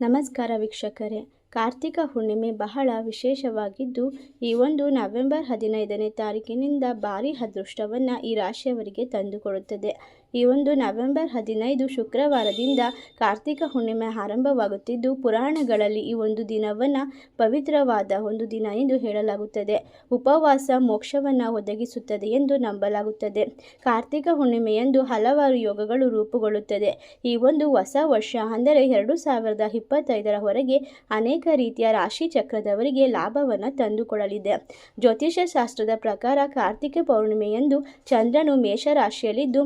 ನಮಸ್ಕಾರ ವೀಕ್ಷಕರೇ. ಕಾರ್ತಿಕ ಹುಣ್ಣಿಮೆ ಬಹಳ ವಿಶೇಷವಾಗಿದ್ದು, ಈ ಒಂದು ನವೆಂಬರ್ ಹದಿನೈದನೇ ತಾರೀಕಿನಿಂದ ಭಾರೀ ಅದೃಷ್ಟವನ್ನು ಈ ರಾಶಿಯವರಿಗೆ ತಂದುಕೊಡುತ್ತದೆ. ಈ ಒಂದು ನವೆಂಬರ್ ಹದಿನೈದು ಶುಕ್ರವಾರದಿಂದ ಕಾರ್ತಿಕ ಹುಣ್ಣಿಮೆ ಆರಂಭವಾಗುತ್ತಿದ್ದು, ಪುರಾಣಗಳಲ್ಲಿ ಈ ಒಂದು ದಿನವನ್ನು ಪವಿತ್ರವಾದ ಒಂದು ದಿನ ಎಂದು ಹೇಳಲಾಗುತ್ತದೆ. ಉಪವಾಸ ಮೋಕ್ಷವನ್ನು ಒದಗಿಸುತ್ತದೆ ಎಂದು ನಂಬಲಾಗುತ್ತದೆ. ಕಾರ್ತಿಕ ಹುಣ್ಣಿಮೆಯಂದು ಹಲವಾರು ಯೋಗಗಳು ರೂಪುಗೊಳ್ಳುತ್ತದೆ. ಈ ಒಂದು ಹೊಸ ವರ್ಷ ಅಂದರೆ ಎರಡು ಸಾವಿರದ ಇಪ್ಪತ್ತೈದರ ಹೊರಗೆ ಅನೇಕ ರೀತಿಯ ರಾಶಿ ಚಕ್ರದವರಿಗೆ ಲಾಭವನ್ನು ತಂದುಕೊಡಲಿದೆ. ಜ್ಯೋತಿಷ್ಯ ಶಾಸ್ತ್ರದ ಪ್ರಕಾರ ಕಾರ್ತಿಕ ಪೌರ್ಣಿಮೆಯಂದು ಚಂದ್ರನು ಮೇಷರಾಶಿಯಲ್ಲಿದ್ದು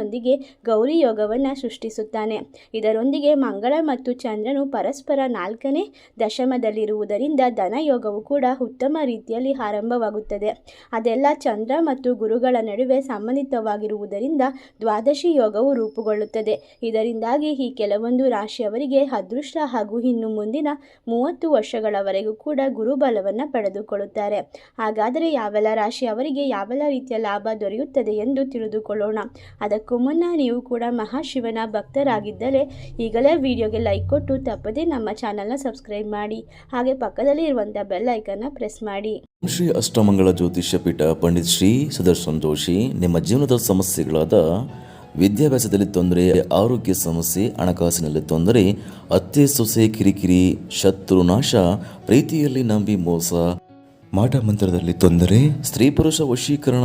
ಮಂಗಳನೊಂದಿಗೆ ಗೌರಿ ಯೋಗವನ್ನು ಸೃಷ್ಟಿಸುತ್ತಾನೆ. ಇದರೊಂದಿಗೆ ಮಂಗಳ ಮತ್ತು ಚಂದ್ರನು ಪರಸ್ಪರ ನಾಲ್ಕನೇ ದಶಮದಲ್ಲಿರುವುದರಿಂದ ಧನಯೋಗವು ಕೂಡ ಉತ್ತಮ ರೀತಿಯಲ್ಲಿ ಆರಂಭವಾಗುತ್ತದೆ. ಅದೆಲ್ಲ ಚಂದ್ರ ಮತ್ತು ಗುರುಗಳ ನಡುವೆ ಸಂಬಂಧಿತವಾಗಿರುವುದರಿಂದ ದ್ವಾದಶಿ ಯೋಗವು ರೂಪುಗೊಳ್ಳುತ್ತದೆ. ಇದರಿಂದಾಗಿ ಈ ಕೆಲವೊಂದು ರಾಶಿಯವರಿಗೆ ಅದೃಷ್ಟ ಹಾಗೂ ಇನ್ನು ಮುಂದಿನ ಮೂವತ್ತು ವರ್ಷಗಳವರೆಗೂ ಕೂಡ ಗುರುಬಲವನ್ನು ಪಡೆದುಕೊಳ್ಳುತ್ತಾರೆ. ಹಾಗಾದರೆ ಯಾವೆಲ್ಲ ರಾಶಿಯವರಿಗೆ ಯಾವೆಲ್ಲ ರೀತಿಯ ಲಾಭ ದೊರೆಯುತ್ತದೆ ಎಂದು ತಿಳಿದುಕೊಳ್ಳೋಣ. ಅದಕ್ಕೂ ಮುನ್ನ ನೀವು ಕೂಡ ಮಹಾಶಿವನ ಭಕ್ತರಾಗಿದ್ದರೆ ಈಗಲೇ ವಿಡಿಯೋಗೆ ಲೈಕ್ ಕೊಟ್ಟು ತಪ್ಪದೇ ನಮ್ಮ ಚಾನಲ್ನ ಸಬ್ಸ್ಕ್ರೈಬ್ ಮಾಡಿ. ಹಾಗೆ ಪಕ್ಕದಲ್ಲಿ ಇರುವಂಥ ಬೆಲ್ ಐಕನ್ನ ಪ್ರೆಸ್ ಮಾಡಿ. ಶ್ರೀ ಅಷ್ಟಮಂಗಳ ಜ್ಯೋತಿಷ್ಯ ಪೀಠ ಪಂಡಿತ್ ಶ್ರೀ ಸುದರ್ಶನ್ ಜೋಶಿ ನಿಮ್ಮ ಜೀವನದ ಸಮಸ್ಯೆಗಳಾದ ವಿದ್ಯಾಭ್ಯಾಸದಲ್ಲಿ ತೊಂದರೆ, ಆರೋಗ್ಯ ಸಮಸ್ಯೆ, ಹಣಕಾಸಿನಲ್ಲಿ ತೊಂದರೆ, ಅತ್ತೆ ಸೊಸೆ ಕಿರಿಕಿರಿ, ಶತ್ರು ನಾಶ, ಪ್ರೀತಿಯಲ್ಲಿ ನಂಬಿ ಮೋಸ, ಮಾಟ ಮಂತ್ರದಲ್ಲಿ ತೊಂದರೆ, ಸ್ತ್ರೀ ಪುರುಷ ವಶೀಕರಣ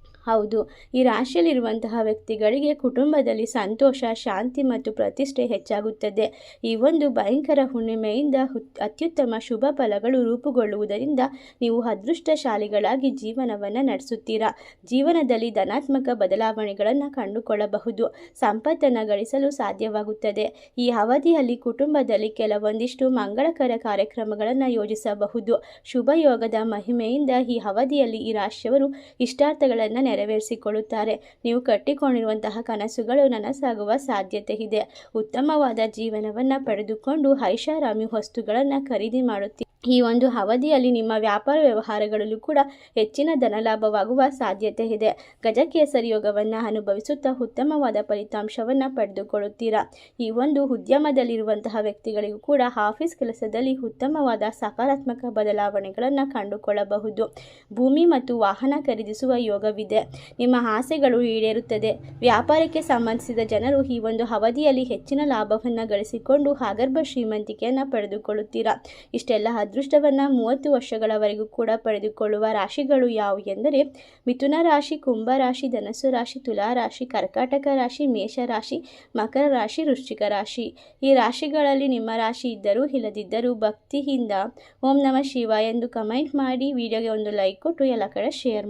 ಹೌದು. ಈ ರಾಶಿಯಲ್ಲಿರುವಂತಹ ವ್ಯಕ್ತಿಗಳಿಗೆ ಕುಟುಂಬದಲ್ಲಿ ಸಂತೋಷ, ಶಾಂತಿ ಮತ್ತು ಪ್ರತಿಷ್ಠೆ ಹೆಚ್ಚಾಗುತ್ತದೆ. ಈ ಒಂದು ಭಯಂಕರ ಹುಣ್ಣಿಮೆಯಿಂದ ಅತ್ಯುತ್ತಮ ಶುಭ ಫಲಗಳು ರೂಪುಗೊಳ್ಳುವುದರಿಂದ ನೀವು ಅದೃಷ್ಟಶಾಲಿಗಳಾಗಿ ಜೀವನವನ್ನು ನಡೆಸುತ್ತೀರಾ? ಜೀವನದಲ್ಲಿ ಧನಾತ್ಮಕ ಬದಲಾವಣೆಗಳನ್ನು ಕಂಡುಕೊಳ್ಳಬಹುದು. ಸಂಪತ್ತನ್ನು ಗಳಿಸಲು ಸಾಧ್ಯವಾಗುತ್ತದೆ. ಈ ಅವಧಿಯಲ್ಲಿ ಕುಟುಂಬದಲ್ಲಿ ಕೆಲವೊಂದಿಷ್ಟು ಮಂಗಳಕರ ಕಾರ್ಯಕ್ರಮಗಳನ್ನು ಯೋಜಿಸಬಹುದು. ಶುಭ ಯೋಗದ ಮಹಿಮೆಯಿಂದ ಈ ಅವಧಿಯಲ್ಲಿ ಈ ರಾಶಿಯವರು ಇಷ್ಟಾರ್ಥಗಳನ್ನು ನೆರವೇರಿಸಿಕೊಳ್ಳುತ್ತಾರೆ. ನೀವು ಕಟ್ಟಿಕೊಂಡಿರುವಂತಹ ಕನಸುಗಳು ನನಸಾಗುವ ಸಾಧ್ಯತೆ ಇದೆ. ಉತ್ತಮವಾದ ಜೀವನವನ್ನು ಪಡೆದುಕೊಂಡು ಐಷಾರಾಮಿ ವಸ್ತುಗಳನ್ನು ಖರೀದಿ ಮಾಡುತ್ತೀರಿ ಈ ಒಂದು ಅವಧಿಯಲ್ಲಿ ನಿಮ್ಮ ವ್ಯಾಪಾರ ವ್ಯವಹಾರಗಳಲ್ಲೂ ಕೂಡ ಹೆಚ್ಚಿನ ಧನಲಾಭವಾಗುವ ಸಾಧ್ಯತೆ ಇದೆ. ಗಜಕೇಸರಿ ಯೋಗವನ್ನು ಅನುಭವಿಸುತ್ತಾ ಉತ್ತಮವಾದ ಫಲಿತಾಂಶವನ್ನು ಪಡೆದುಕೊಳ್ಳುತ್ತೀರಾ? ಈ ಒಂದು ಉದ್ಯಮದಲ್ಲಿರುವಂತಹ ವ್ಯಕ್ತಿಗಳಿಗೂ ಕೂಡ ಆಫೀಸ್ ಕೆಲಸದಲ್ಲಿ ಉತ್ತಮವಾದ ಸಕಾರಾತ್ಮಕ ಬದಲಾವಣೆಗಳನ್ನು ಕಂಡುಕೊಳ್ಳಬಹುದು. ಭೂಮಿ ಮತ್ತು ವಾಹನ ಖರೀದಿಸುವ ಯೋಗವಿದೆ. ನಿಮ್ಮ ಆಸೆಗಳು ಈಡೇರುತ್ತದೆ. ವ್ಯಾಪಾರಕ್ಕೆ ಸಂಬಂಧಿಸಿದ ಜನರು ಈ ಒಂದು ಅವಧಿಯಲ್ಲಿ ಹೆಚ್ಚಿನ ಲಾಭವನ್ನು ಗಳಿಸಿಕೊಂಡು ಆಗರ್ಭ ಶ್ರೀಮಂತಿಕೆಯನ್ನು ಪಡೆದುಕೊಳ್ಳುತ್ತೀರಾ? ಇಷ್ಟೆಲ್ಲ ಅದೃಷ್ಟವನ್ನು ಮೂವತ್ತು ವರ್ಷಗಳವರೆಗೂ ಕೂಡ ಪಡೆದುಕೊಳ್ಳುವ ರಾಶಿಗಳು ಯಾವುವು ಎಂದರೆ, ಮಿಥುನ ರಾಶಿ, ಕುಂಭ ರಾಶಿ, ಧನಸ್ಸು ರಾಶಿ, ತುಲಾ ರಾಶಿ, ಕರ್ಕಾಟಕ ರಾಶಿ, ಮೇಷ ರಾಶಿ, ಮಕರ ರಾಶಿ, ವೃಶ್ಚಿಕ ರಾಶಿ. ಈ ರಾಶಿಗಳಲ್ಲಿ ನಿಮ್ಮ ರಾಶಿ ಇದ್ದರೂ ಇಲ್ಲದಿದ್ದರೂ ಭಕ್ತಿಯಿಂದ ಓಂ ನಮ ಶಿವ ಎಂದು ಕಮೆಂಟ್ ಮಾಡಿ, ವಿಡಿಯೋಗೆ ಒಂದು ಲೈಕ್ ಕೊಟ್ಟು ಎಲ್ಲ ಕಡೆ ಶೇರ್ ಮಾಡಿ.